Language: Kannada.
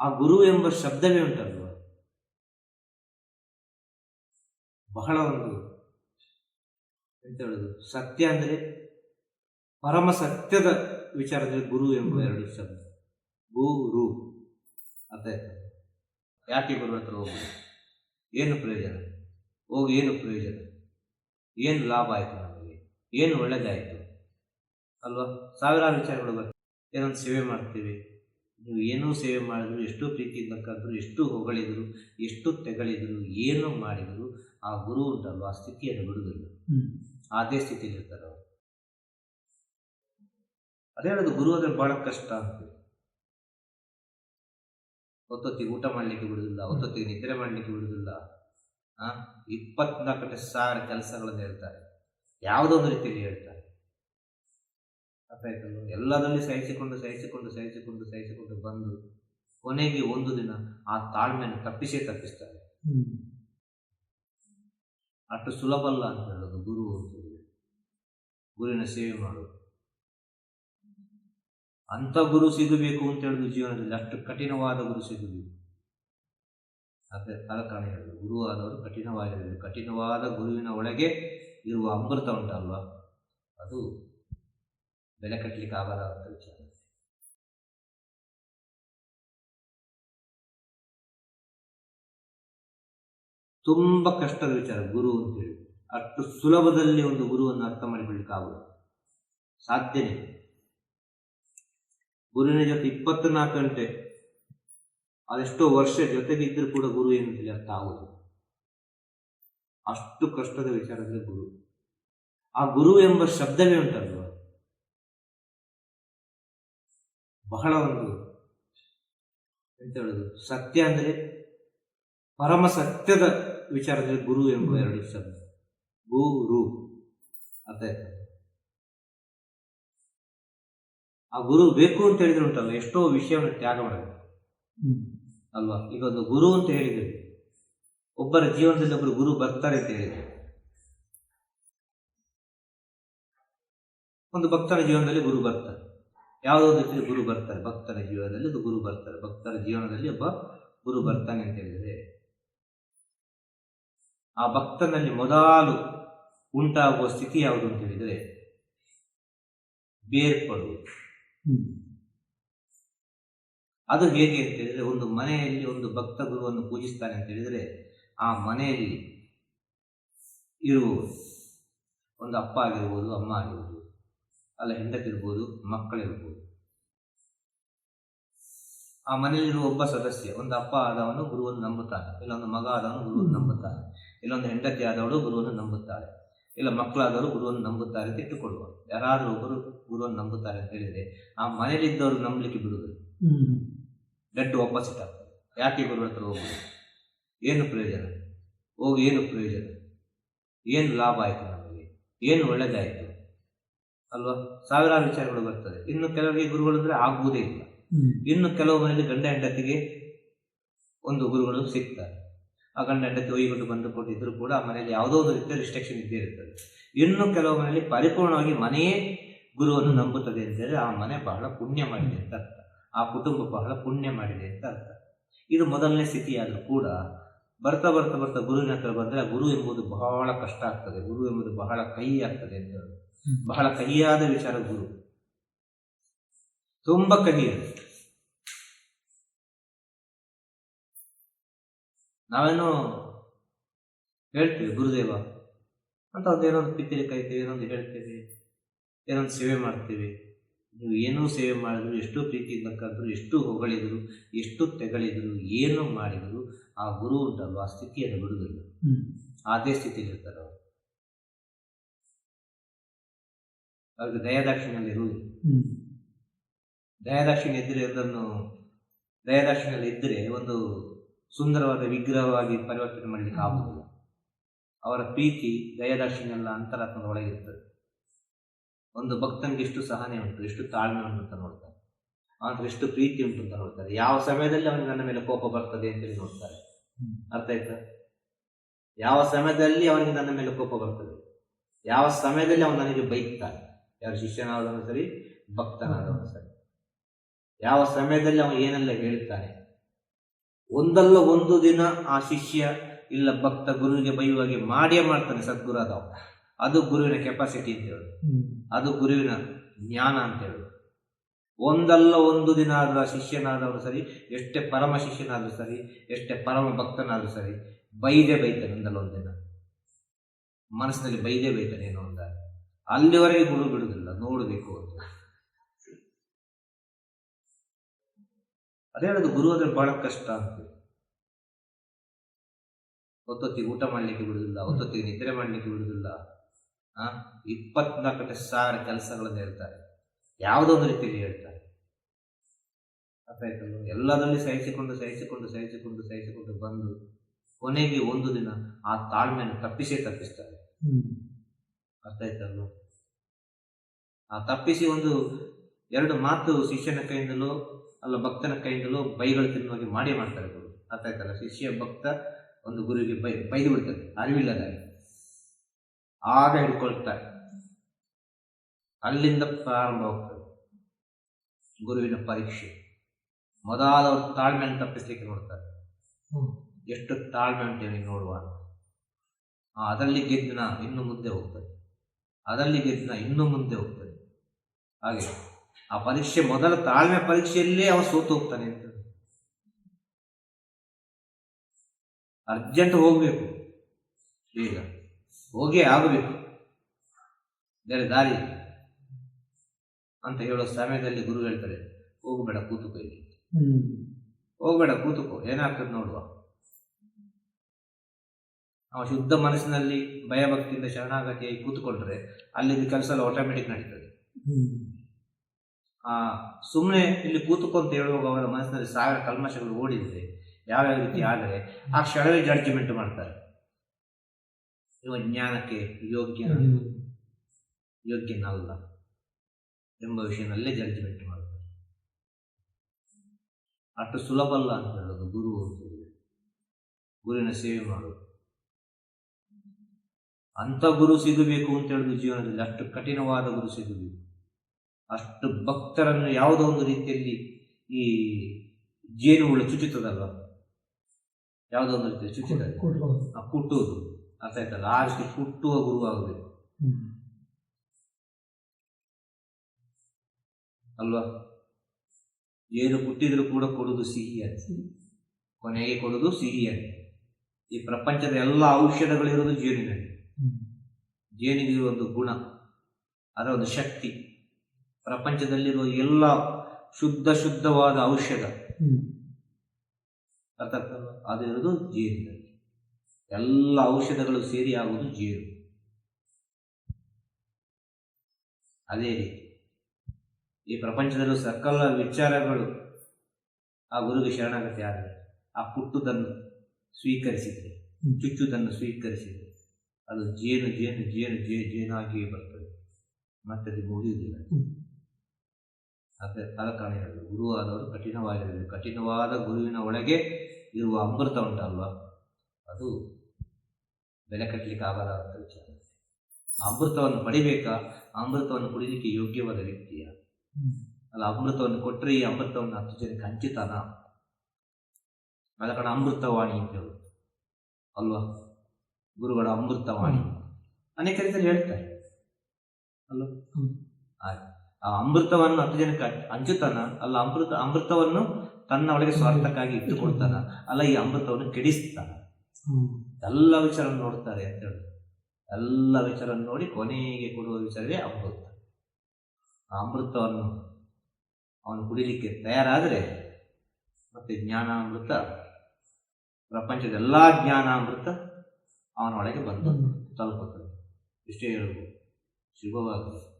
ಆ ಗುರು ಎಂಬ ಶಬ್ದವೇ ಉಂಟಲ್ವ? ಬಹಳ ಒಂದು ಎಂತ ಹೇಳುದು? ಸತ್ಯ ಅಂದ್ರೆ ಪರಮ ಸತ್ಯದ ವಿಚಾರದಲ್ಲಿ ಗುರು ಎಂಬ ಎರಡು ಶಬ್ದ. ಗುರು. ಅರ್ಥ ಆಯ್ತಾ? ಯಾಕೆ ಗುರು ಹತ್ರ ಹೋಗುದು ಏನು ಪ್ರಯೋಜನ? ಹೋಗಿ ಏನು ಪ್ರಯೋಜನ? ಏನು ಲಾಭ ಆಯ್ತು ನಮಗೆ? ಏನು ಒಳ್ಳೇದಾಯ್ತು? ಅಲ್ವಾ? ಸಾವಿರಾರು ವಿಚಾರಗಳು ಬರ್ತವೆ. ಏನೊಂದು ಸೇವೆ ಮಾಡ್ತೀವಿ. ನೀವು ಏನೂ ಸೇವೆ ಮಾಡಿದ್ರು ಎಷ್ಟು ಪ್ರೀತಿಯಿಂದ ಕರೆದ್ರು ಎಷ್ಟು ಹೊಗಳಿದ್ರು ಎಷ್ಟು ತೆಗಳಿದ್ರು ಏನು ಮಾಡಿದ್ರು ಆ ಗುರು ಉಂಟಲ್ವ? ಆ ಸ್ಥಿತಿಯನ್ನು ಬಿಡುವುದಿಲ್ಲ ಅದೇ ಸ್ಥಿತಿಯಲ್ಲಿ ಇರ್ತಾರೆ ಅವರು. ಅದೇ ಹೇಳೋದು ಗುರು ಅಂದರೆ ಬಹಳ ಕಷ್ಟ ಅಂತ. ಹೊತ್ತೊತ್ತಿಗೆ ಊಟ ಮಾಡಲಿಕ್ಕೆ ಬಿಡುವುದಿಲ್ಲ ಹೊತ್ತೊತ್ತಿಗೆ ನಿದ್ರೆ ಮಾಡಲಿಕ್ಕೆ ಬಿಡುವುದಿಲ್ಲ ಆ? ಇಪ್ಪತ್ನಾಲ್ಕು ಗಂಟೆ ಸಾವಿರ ಕೆಲಸಗಳನ್ನು ಹೇಳ್ತಾರೆ. ಯಾವುದೋ ಒಂದು ರೀತಿಯಲ್ಲಿ ಹೇಳ್ತಾರೆ. ಅರ್ಥ ಎಲ್ಲದರಲ್ಲಿ ಸಹಿಸಿಕೊಂಡು ಸಹಿಸಿಕೊಂಡು ಸಹಿಸಿಕೊಂಡು ಸಹಿಸಿಕೊಂಡು ಬಂದು ಕೊನೆಗೆ ಒಂದು ದಿನ ಆ ತಾಳ್ಮೆಯನ್ನು ತಪ್ಪಿಸೇ ತಪ್ಪಿಸ್ತಾರೆ. ಅಷ್ಟು ಸುಲಭ ಅಲ್ಲ ಅಂತ ಹೇಳೋದು ಗುರು ಅಂತ ಹೇಳಿ ಗುರುವಿನ ಸೇವೆ ಮಾಡೋದು ಅಂಥ ಗುರು ಸಿಗಬೇಕು ಅಂತ ಹೇಳುದು ಜೀವನದಲ್ಲಿ. ಅಷ್ಟು ಕಠಿಣವಾದ ಗುರು ಸಿಗಬೇಕು. ಅದೇ ಆದ ಕಾರಣ ಹೇಳುದು ಗುರು ಆದವರು ಕಠಿಣವಾಗಿರಬೇಕು. ಕಠಿಣವಾದ ಗುರುವಿನ ಒಳಗೆ ಇರುವ ಅಮೃತ ಉಂಟಲ್ವಾ? ಅದು ಬೆಲೆ ಕಟ್ಟಲಿಕ್ಕೆ ಆಗಲ್ಲ ಅಂತ ವಿಚಾರ ತುಂಬ ಕಷ್ಟದ ವಿಚಾರ, ಗುರು ಅಂತ ಹೇಳಿ. ಅಷ್ಟು ಸುಲಭದಲ್ಲಿ ಒಂದು ಗುರುವನ್ನು ಅರ್ಥ ಮಾಡಿಕೊಳ್ಳಿಕ್ಕೆ ಆಗುವುದು ಸಾಧ್ಯನೇ ಗುರುವಿನ ಜೊತೆ ಇಪ್ಪತ್ನಾಲ್ಕು ಗಂಟೆ, ಅದೆಷ್ಟೋ ವರ್ಷ ಇದ್ರೂ ಕೂಡ ಗುರು ಏನು ಹೇಳಿ ಅರ್ಥ ಆಗುವುದು ಅಷ್ಟು ಕಷ್ಟದ ವಿಚಾರದಲ್ಲಿ ಗುರು. ಆ ಗುರು ಎಂಬ ಶಬ್ದವೇ ಉಂಟಲ್ವ? ಬಹಳ ಒಂದು ಎಂತ ಹೇಳುದು ಸತ್ಯ ಅಂದ್ರೆ ಪರಮ ಸತ್ಯದ ವಿಚಾರದಲ್ಲಿ ಗುರು ಎಂಬ ಎರಡು ಶಬ್ದ. ಗುರು ಅರ್ಥ ಆಯ್ತಾ? ಆ ಗುರು ಬೇಕು ಅಂತ ಹೇಳಿದ್ರೆ ಉಂಟಲ್ಲ ಎಷ್ಟೋ ವಿಷಯವನ್ನು ತ್ಯಾಗ ಮಾಡಬೇಕು ಅಲ್ವಾ? ಈಗ ಒಂದು ಗುರು ಅಂತ ಹೇಳಿದ್ರೆ ಒಬ್ಬರ ಜೀವನದಲ್ಲಿ ಒಬ್ಬರು ಗುರು ಬರ್ತಾರೆ ಅಂತ ಹೇಳಿದ್ರು ಒಂದು ಭಕ್ತನ ಜೀವನದಲ್ಲಿ ಗುರು ಬರ್ತಾರೆ. ಯಾವುದೋ ಒಂದು ರೀತಿಯಲ್ಲಿ ಗುರು ಬರ್ತಾರೆ? ಭಕ್ತರ ಜೀವನದಲ್ಲಿ ಒಂದು ಗುರು ಬರ್ತಾರೆ. ಭಕ್ತರ ಜೀವನದಲ್ಲಿ ಒಬ್ಬ ಗುರು ಬರ್ತಾನೆ ಅಂತ ಹೇಳಿದರೆ ಆ ಭಕ್ತನಲ್ಲಿ ಮೊದಲು ಉಂಟಾಗುವ ಸ್ಥಿತಿ ಯಾವುದು ಅಂತ ಹೇಳಿದರೆ ಬೇರ್ಪಡುವುದು. ಅದು ಹೇಗೆ ಅಂತ ಹೇಳಿದರೆ ಒಂದು ಮನೆಯಲ್ಲಿ ಒಂದು ಭಕ್ತ ಗುರುವನ್ನು ಪೂಜಿಸ್ತಾನೆ ಅಂತ ಹೇಳಿದರೆ ಆ ಮನೆಯಲ್ಲಿ ಇರುವವರು ಒಂದು ಅಪ್ಪ ಆಗಿರ್ಬೋದು ಅಮ್ಮ ಆಗಿರ್ಬೋದು ಅಲ್ಲ ಹೆಂಡತಿರ್ಬೋದು ಮಕ್ಕಳಿರ್ಬೋದು. ಆ ಮನೆಯಲ್ಲಿರುವ ಒಬ್ಬ ಸದಸ್ಯ ಒಂದು ಅಪ್ಪ ಆದವನು ಗುರುವನ್ನು ನಂಬುತ್ತಾನೆ. ಇಲ್ಲೊಂದು ಮಗ ಆದವನು ಗುರುವನ್ನು ನಂಬುತ್ತಾನೆ. ಇಲ್ಲೊಂದು ಹೆಂಡತಿ ಆದವಳು ಗುರುವನ್ನು ನಂಬುತ್ತಾಳೆ. ಇಲ್ಲ ಮಕ್ಕಳಾದವರು ಗುರುವನ್ನು ನಂಬುತ್ತಾರೆ ಅಂತ ಇಟ್ಟುಕೊಳ್ಳುವ. ಯಾರಾದರೂ ಒಬ್ಬರು ಗುರುವನ್ನು ನಂಬುತ್ತಾರೆ ಅಂತ ಹೇಳಿದ್ರೆ ಆ ಮನೆಯಲ್ಲಿದ್ದವರು ನಂಬಲಿಕ್ಕೆ ಬಿಡುವುದು ಡೆಡ್ ಆಪೋಸಿಟ್ ಆಗ್ತದೆ ಯಾಕೆ ಗುರು ಹತ್ರ ಹೋಗುದು ಏನು ಪ್ರಯೋಜನ? ಹೋಗಿ ಏನು ಪ್ರಯೋಜನ? ಏನು ಲಾಭ ಆಯಿತು ನಮಗೆ? ಏನು ಒಳ್ಳೆದಾಯಿತು? ಅಲ್ವಾ? ಸಾವಿರಾರು ವಿಚಾರಗಳು ಬರ್ತದೆ. ಇನ್ನು ಕೆಲವರಿಗೆ ಗುರುಗಳು ಅಂದ್ರೆ ಆಗುವುದೇ ಇಲ್ಲ. ಇನ್ನು ಕೆಲವು ಮನೆಯಲ್ಲಿ ಗಂಡ ಹೆಂಡತಿಗೆ ಒಂದು ಗುರುಗಳು ಸಿಗ್ತಾರೆ. ಆ ಗಂಡ ಹೆಂಡತಿ ಒಯ್ಕೊಂಡು ಬಂದು ಕೊಟ್ಟಿದ್ರು ಕೂಡ ಆ ಮನೆಯಲ್ಲಿ ಯಾವುದೋ ಒಂದು ರೀತಿಯ ರಿಸ್ಟ್ರಿಕ್ಷನ್ ಇದ್ದೇ ಇರ್ತದೆ. ಇನ್ನು ಕೆಲವು ಮನೆಯಲ್ಲಿ ಪರಿಪೂರ್ಣವಾಗಿ ಮನೆಯೇ ಗುರುವನ್ನು ನಂಬುತ್ತದೆ ಅಂತ ಹೇಳಿದ್ರೆ ಆ ಮನೆ ಬಹಳ ಪುಣ್ಯ ಮಾಡಿದೆ ಅಂತ ಅರ್ಥ. ಆ ಕುಟುಂಬ ಬಹಳ ಪುಣ್ಯ ಮಾಡಿದೆ ಅಂತ ಅರ್ಥ. ಇದು ಮೊದಲನೇ ಸ್ಥಿತಿಯಾದರೂ ಕೂಡ ಬರ್ತಾ ಬರ್ತಾ ಬರ್ತಾ ಗುರುವಿನ ಹತ್ರ ಬಂದರೆ ಗುರು ಎಂಬುದು ಬಹಳ ಕಷ್ಟ ಆಗ್ತದೆ. ಗುರು ಎಂಬುದು ಬಹಳ ಕೈ ಆಗ್ತದೆ ಅಂತ ಹೇಳೋದು. ಬಹಳ ಕಹಿಯಾದ ವಿಚಾರ ಗುರು. ತುಂಬಾ ಕಹಿ ನಾವೇನು ಹೇಳ್ತೀವಿ ಗುರುದೇವ ಅಂತ ಒಂದು ಏನೋ ಒಂದು ಪಿತ್ತಿರಿ ಕಾಯ್ತೀವಿ ಏನೊಂದು ಹೇಳ್ತೇವೆ ಏನೊಂದು ಸೇವೆ ಮಾಡ್ತೀವಿ. ನೀವು ಏನೂ ಸೇವೆ ಮಾಡಿದ್ರು ಎಷ್ಟು ಪ್ರೀತಿಯಿಂದ ಕರೆದ್ರು ಎಷ್ಟು ಹೊಗಳಿದ್ರು ಎಷ್ಟು ತೆಗಳಿದ್ರು ಏನು ಮಾಡಿದ್ರು ಆ ಗುರು ಉಂಟಲ್ವ ಆ ಸ್ಥಿತಿಯನ್ನು ಬಿಡುವುದಿಲ್ಲ. ಅದೇ ಸ್ಥಿತಿಯಲ್ಲಿ ಇರ್ತಾರೆ ಅವರು. ಅವ್ರಿಗೆ ದಯಾದಾಕ್ಷಿಣ್ಯಲ್ಲಿ ಇರುವುದು. ದಯಾದಾಕ್ಷಿಣ್ಯ ಇದ್ದರೆ ಅದನ್ನು ದಯಾದಾಕ್ಷಿಣ್ಯಲ್ಲಿ ಇದ್ದರೆ ಒಂದು ಸುಂದರವಾದ ವಿಗ್ರಹವಾಗಿ ಪರಿವರ್ತನೆ ಮಾಡಲಿಕ್ಕೆ ಆಗುವುದಿಲ್ಲ. ಅವರ ಪ್ರೀತಿ ದಯಾದಾಕ್ಷಿಣ್ಯ ಎಲ್ಲ ಅಂತರಾತ್ಮದ ಒಳಗಿರ್ತದೆ ಒಂದು ಭಕ್ತನಿಗೆ ಎಷ್ಟು ಸಹನೆ ಉಂಟು ಎಷ್ಟು ತಾಳ್ಮೆ ಉಂಟು ಅಂತ ನೋಡ್ತಾರೆ. ಅವನಿಗೆ ಎಷ್ಟು ಪ್ರೀತಿ ಉಂಟು ಅಂತ ನೋಡ್ತಾರೆ. ಯಾವ ಸಮಯದಲ್ಲಿ ಅವನಿಗೆ ನನ್ನ ಮೇಲೆ ಕೋಪ ಬರ್ತದೆ ಅಂತೇಳಿ ನೋಡ್ತಾರೆ. ಅರ್ಥ ಆಯ್ತಾ? ಯಾವ ಸಮಯದಲ್ಲಿ ಅವನಿಗೆ ನನ್ನ ಮೇಲೆ ಕೋಪ ಬರ್ತದೆ? ಯಾವ ಸಮಯದಲ್ಲಿ ಅವನು ನನಗೆ ಬೈಕ್ತಾನೆ? ಯಾರು ಶಿಷ್ಯನಾದವನು ಸರಿ ಭಕ್ತನಾದವನು ಸರಿ. ಯಾವ ಸಮಯದಲ್ಲಿ ಅವನು ಏನೆಲ್ಲ ಹೇಳ್ತಾನೆ? ಒಂದಲ್ಲ ಒಂದು ದಿನ ಆ ಶಿಷ್ಯ ಇಲ್ಲ ಭಕ್ತ ಗುರುವಿಗೆ ಬೈಯುವಾಗೆ ಮಾಡಿಯೇ ಮಾಡ್ತಾನೆ ಸದ್ಗುರು ಆದವ. ಅದು ಗುರುವಿನ ಕೆಪಾಸಿಟಿ ಅಂತ ಹೇಳುದು. ಅದು ಗುರುವಿನ ಜ್ಞಾನ ಅಂತ ಹೇಳುದು. ಒಂದಲ್ಲ ಒಂದು ದಿನ ಆದರೂ ಆ ಶಿಷ್ಯನಾದವರು ಸರಿ ಎಷ್ಟೇ ಪರಮ ಶಿಷ್ಯನಾದರೂ ಸರಿ ಎಷ್ಟೇ ಪರಮ ಭಕ್ತನಾದರೂ ಸರಿ ಬೈದೇ ಬೈತಾನೆ ಒಂದಲ್ಲ ಒಂದು ದಿನ. ಮನಸ್ಸಿನಲ್ಲಿ ಬೈದೇ ಬೈತಾನೆ ಏನೋ ಒಂದಾಗ ಅಲ್ಲಿವರೆಗೆ ಗುರು ಬಿಡುವುದಿಲ್ಲ, ನೋಡಬೇಕು ಅಂತ. ಅದೇ ಹೇಳೋದು ಗುರು ಅಂದ್ರೆ ಬಹಳ ಕಷ್ಟ ಅಂತ. ಒತ್ತೊತ್ತಿಗೆ ಊಟ ಮಾಡ್ಲಿಕ್ಕೆ ಬಿಡುದಿಲ್ಲ ಒತ್ತೊತ್ತಿಗೆ ನಿದ್ರೆ ಮಾಡ್ಲಿಕ್ಕೆ ಬಿಡುದಿಲ್ಲ ಆ? ಇಪ್ಪತ್ನಾಲ್ಕು ಸಾವಿರ ಕೆಲಸಗಳನ್ನು ಹೇಳ್ತಾರೆ. ಯಾವುದೋ ರೀತಿಯಲ್ಲಿ ಹೇಳ್ತಾರೆ. ಅರ್ಥ ಎಲ್ಲದರಲ್ಲಿ ಸಹಿಸಿಕೊಂಡು ಸಹಿಸಿಕೊಂಡು ಸಹಿಸಿಕೊಂಡು ಸಹಿಸಿಕೊಂಡು ಬಂದು ಕೊನೆಗೆ ಒಂದು ದಿನ ಆ ತಾಳ್ಮೆಯನ್ನು ತಪ್ಪಿಸೇ ತಪ್ಪಿಸ್ತಾರೆ. ಅರ್ಥ ಆಯ್ತಲ್ವ? ಆ ತಪ್ಪಿಸಿ ಒಂದು ಎರಡು ಮಾತು ಶಿಷ್ಯನ ಕೈಯಿಂದಲೋ ಅಲ್ಲ ಭಕ್ತನ ಕೈಯಿಂದಲೋ ಬೈಗಳು ತಿನ್ನುವಾಗಿ ಮಾಡಿ ಮಾಡ್ತಾರೆ ಗುರು. ಅರ್ಥ ಆಯ್ತಲ್ಲ? ಶಿಷ್ಯ ಭಕ್ತ ಒಂದು ಗುರುವಿಗೆ ಬೈ ಬೈದು ಬಿಡ್ತಾರೆ. ಅರಿವಿಲ್ಲದಾಗಿ ಆಗ ಹಿಡ್ಕೊಳ್ತಾರೆ. ಅಲ್ಲಿಂದ ಪ್ರಾರಂಭವಾಗ್ತದೆ ಗುರುವಿನ ಪರೀಕ್ಷೆ. ಮೊದಲಾದವರು ತಾಳ್ಮೆಯನ್ನು ತಪ್ಪಿಸ್ಲಿಕ್ಕೆ ನೋಡ್ತಾರೆ. ಎಷ್ಟು ತಾಳ್ಮೆ ಅಂತೇಳಿ ನೋಡುವ. ಅದರಲ್ಲಿ ಅದರಲ್ಲಿ ನಾನು ಇನ್ನು ಮುಂದೆ ಹೋಗ್ತದೆ ಅದರಲ್ಲಿ ಗೆದ್ದಿನ ಇನ್ನು ಮುಂದೆ ಹೋಗ್ತದೆ. ಹಾಗೆ ಆ ಪರೀಕ್ಷೆ ಮೊದಲ ತಾಳ್ಮೆ ಪರೀಕ್ಷೆಯಲ್ಲೇ ಅವ ಸೋತು ಹೋಗ್ತಾನೆ ಅಂತ. ಅರ್ಜೆಂಟ್ ಹೋಗ್ಬೇಕು. ಈಗ ಹೋಗೇ ಆಗಬೇಕು. ಬೇರೆ ದಾರಿ ಅಂತ ಹೇಳೋ ಸಮಯದಲ್ಲಿ ಗುರು ಹೇಳ್ತಾರೆ ಹೋಗಬೇಡ ಕೂತುಕೋ ಇಲ್ಲಿ. ಹೋಗಬೇಡ ಕೂತುಕೋ ಏನಾಗ್ತದೆ ನೋಡುವ. ಅವ ಶುದ್ಧ ಮನಸ್ಸಿನಲ್ಲಿ ಭಯಭಕ್ತಿಯಿಂದ ಶರಣಾಗತಿಯಾಗಿ ಕೂತ್ಕೊಂಡ್ರೆ ಅಲ್ಲಿದ್ದ ಕೆಲಸ ಎಲ್ಲ ಆಟೋಮೆಟಿಕ್ ನಡೀತದೆ. ಆ ಸುಮ್ಮನೆ ಇಲ್ಲಿ ಕೂತ್ಕೊಂತ ಹೇಳುವಾಗ ಅವರ ಮನಸ್ಸಿನಲ್ಲಿ ಸಾವಿರ ಕಲ್ಮಶಗಳು ಓಡಿದ್ರೆ ಯಾವ್ಯಾವ ರೀತಿ ಆದರೆ ಆ ಕ್ಷಣವೇ ಜಡ್ಜ್ಮೆಂಟ್ ಮಾಡ್ತಾರೆ. ಇವ ಜ್ಞಾನಕ್ಕೆ ಯೋಗ್ಯ ಯೋಗ್ಯನಲ್ಲ ಎಂಬ ವಿಷಯನಲ್ಲೇ ಜಡ್ಜ್ಮೆಂಟ್ ಮಾಡ್ತಾರೆ. ಅಷ್ಟು ಸುಲಭ ಅಲ್ಲ ಅಂತ ಹೇಳೋದು ಗುರು ಅಂತ ಗುರುವಿನ ಸೇವೆ ಮಾಡೋದು ಅಂಥ ಗುರು ಸಿಗಬೇಕು ಅಂತ ಹೇಳುದು ಜೀವನದಲ್ಲಿ ಅಷ್ಟು ಕಠಿಣವಾದ ಗುರು ಸಿಗಬೇಕು. ಅಷ್ಟು ಭಕ್ತರನ್ನು ಯಾವುದೋ ಒಂದು ರೀತಿಯಲ್ಲಿ ಈ ಜೇನು ಹುಳು ಚುಚ್ಚುತ್ತದಲ್ಲ ಯಾವುದೋ ಒಂದು ರೀತಿಯಲ್ಲಿ ಚುಚ್ಚುತ್ತದೆ ಕುಟ್ಟುವುದು. ಅರ್ಥ ಆಯ್ತಲ್ಲ? ಆ ರೀತಿ ಕುಟ್ಟುವ ಗುರು ಆಗಬೇಕು. ಅಲ್ವಾ? ಏನು ಕುಟ್ಟಿದ್ರು ಕೂಡ ಕೊಡುವುದು ಸಿಹಿ. ಅಂತ ಕೊನೆಗೆ ಕೊಡುವುದು ಸಿಹಿ ಅಂತ ಈ ಪ್ರಪಂಚದ ಎಲ್ಲ ಔಷಧಗಳಿರೋದು ಜೇನಿನಲ್ಲಿ ಜೇನಿಗಿರುವ ಒಂದು ಗುಣ, ಅದರ ಒಂದು ಶಕ್ತಿ, ಪ್ರಪಂಚದಲ್ಲಿರುವ ಎಲ್ಲ ಶುದ್ಧ ಶುದ್ಧವಾದ ಔಷಧ. ಅರ್ಥ ಆಗ್ತಲ್ವಾ? ಅದು ಇರೋದು ಜೇನಿನಲ್ಲಿ ಎಲ್ಲ ಔಷಧಗಳು ಸೇರಿ ಆಗುವುದು ಜೇನು. ಅದೇ ರೀತಿ ಈ ಪ್ರಪಂಚದಲ್ಲೂ ಸಕಲ ವಿಚಾರಗಳು ಆ ಗುರುಗೆ ಶರಣಾಗತಿ ಆದರೆ ಆ ಪುಟ್ಟುದನ್ನು ಸ್ವೀಕರಿಸಿದರೆ, ಚುಚ್ಚುದನ್ನು ಸ್ವೀಕರಿಸಿದರೆ. ಅದು ಜೇನು ಜೇನು ಜೇನು ಜೇ ಜೇನಾಗಿಯೇ ಬರ್ತದೆ. ಮತ್ತೆ ಅದು ಮುಗಿಯುವುದಿಲ್ಲ ಅದೇ ಆದ ಕಾರಣ ಹೇಳೋದು ಗುರು ಆದವರು ಕಠಿಣವಾಗಿರಬೇಕು. ಕಠಿಣವಾದ ಗುರುವಿನ ಒಳಗೆ ಇರುವ ಅಮೃತ ಉಂಟಲ್ವ? ಅದು ಬೆಲೆ ಕಟ್ಟಲಿಕ್ಕೆ ಆಗಲ್ಲ ಅಂತ ವಿಚಾರ. ಅಮೃತವನ್ನು ಪಡಿಬೇಕಾ? ಅಮೃತವನ್ನು ಕುಡಿಲಿಕ್ಕೆ ಯೋಗ್ಯವಾದ ವ್ಯಕ್ತಿಯ? ಅಲ್ಲ ಅಮೃತವನ್ನು ಕೊಟ್ಟರೆ ಈ ಅಮೃತವನ್ನು ಹತ್ತು ಜನಕ್ಕೆ ಹಂಚಿತಾನ? ಅದರ ಕಾರಣ ಅಮೃತವಾಣಿ ಅಂತ ಹೇಳುದು. ಅಲ್ವಾ? ಗುರುಗಳ ಅಮೃತವಾಣಿ. ಅನೇಕ ರೀತಿಯಲ್ಲಿ ಹೇಳ್ತಾರೆ. ಅಲ್ಲ. ಆ ಅಮೃತವನ್ನು ಹತ್ತು ಜನಕ್ಕೆ ಹಂಚ್- ಹಂಚುತ್ತಾನ ಅಲ್ಲ ಅಮೃತ, ಅಮೃತವನ್ನು ತನ್ನ ಒಳಗೆ ಸ್ವಾರ್ಥಕ್ಕಾಗಿ ಇಟ್ಟುಕೊಳ್ತಾನ ಅಲ್ಲ ಈ ಅಮೃತವನ್ನು ಕೆಡಿಸ್ತಾನ. ಎಲ್ಲ ವಿಚಾರ ನೋಡ್ತಾರೆ ಅಂತ ಹೇಳಿ. ಎಲ್ಲ ವಿಚಾರ ನೋಡಿ ಕೊನೆಗೆ ಕೊಡುವ ವಿಚಾರವೇ ಅಮೃತ. ಆ ಅಮೃತವನ್ನು ಅವನು ಕುಡಿಲಿಕ್ಕೆ ತಯಾರಾದರೆ ಮತ್ತೆ ಜ್ಞಾನಾಮೃತ, ಪ್ರಪಂಚದ ಎಲ್ಲ ಜ್ಞಾನಾಮೃತ ಅವನ ಒಳಗೆ ಬಂದು ತಲುಪುತ್ತದೆ. ಇಷ್ಟೇ ಹೇಳ್ಬೋದು. ಶುಭವಾಗಲಿ.